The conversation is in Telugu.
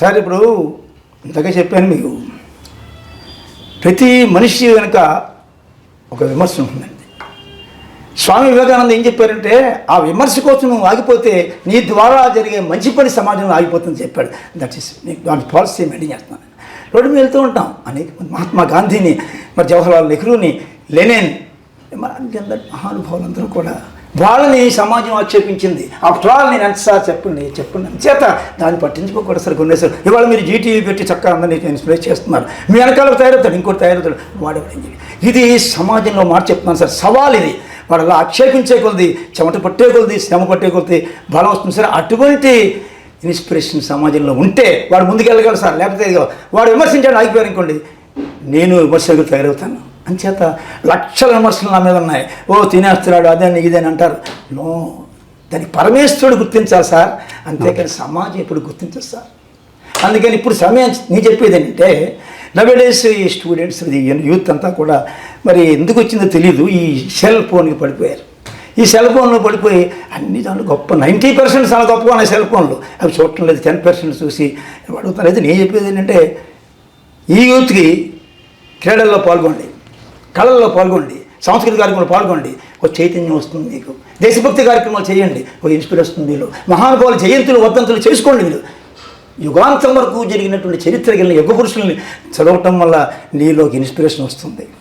సార్ ఇప్పుడు ఇంతగా చెప్పాను మీకు. ప్రతి మనిషి వెనుక ఒక విమర్శ ఉంటుందండి. స్వామి వివేకానంద ఏం చెప్పారంటే ఆ విమర్శ కోసం నువ్వు ఆగిపోతే నీ ద్వారా జరిగే మంచి పని సమాజంలో ఆగిపోతుందని చెప్పాడు. దట్ ఈస్ నేను దాని పాలసీ మెయింటైన్ చేస్తున్నాను. రోడ్డు మీద వెళ్తూ ఉంటాం. అనేక మహాత్మా గాంధీని మరి జవహర్లాల్ నెహ్రూని లెనిన్ మరి అందరి మహానుభావులందరూ కూడా వాళ్ళని సమాజం ఆక్షేపించింది. ఆఫ్టర్ ఆల్ నేను ఎంతసారి చెప్పండి చెప్పండి. చేత దాన్ని పట్టించుకోకూడదు సార్ కొన్నేసారు ఇవాళ మీరు జీటీవీ పెట్టి చక్కగా అందరినీ ఇన్స్పైర్ చేస్తున్నారు. మీ వెనకాల తయారవుతాడు ఇంకోటి తయారవుతాడు. వాడేవాడు ఇది సమాజంలో మాట చెప్తున్నాను సార్ సవాల్ ఇది. వాడు అలా ఆక్షేపించే కొలది చెమట పట్టే కొలది శ్రమ పట్టే కొలది బలం వస్తుంది సార్. అటువంటి ఇన్స్పిరేషన్ సమాజంలో ఉంటే వాడు ముందుకెళ్ళగలరు సార్. లేకపోతే ఇదిగో వాడు విమర్శించాడు ఆగిపోయారు అనుకోండి. నేను విమర్శకు తయారవుతాను. అంచేత లక్షల విమర్శలు నా మీద ఉన్నాయి ఓ తినేస్తున్నాడు అదని ఇదని అంటారు. నో దానికి పరమేశ్వరుడు గుర్తించాలి సార్. అంతేకాని సమాజం ఇప్పుడు గుర్తించదు సార్. అందుకని ఇప్పుడు సమయం నీ చెప్పేది ఏంటంటే నవేడేస్ ఈ స్టూడెంట్స్ యూత్ అంతా కూడా మరి ఎందుకు వచ్చిందో తెలియదు ఈ సెల్ ఫోన్కి పడిపోయారు. ఈ సెల్ ఫోన్లో పడిపోయి అన్ని దాంట్లో గొప్ప నైంటీ పర్సెంట్ చాలా గొప్పగా ఉన్నాయి సెల్ ఫోన్లు అవి చూడటం లేదు. టెన్ పర్సెంట్ చూసి అడుగుతారు? అయితే నేను చెప్పేది ఏంటంటే ఈ యూత్కి క్రీడల్లో పాల్గొండి కళల్లో పాల్గొండి సాంస్కృతిక కార్యక్రమాలు పాల్గొండి ఒక చైతన్యం వస్తుంది మీకు. దేశభక్తి కార్యక్రమాలు చేయండి. ఒక ఇన్స్పిరేషన్ వస్తుంది మీలో. మహానుభావుల జయంతులు వర్ధంతులు చేసుకోండి మీరు. యుగాంతం వరకు జరిగినటువంటి చరిత్ర కలిగిన యుగ పురుషుల్ని చదవటం వల్ల నీలోకి ఇన్స్పిరేషన్ వస్తుంది.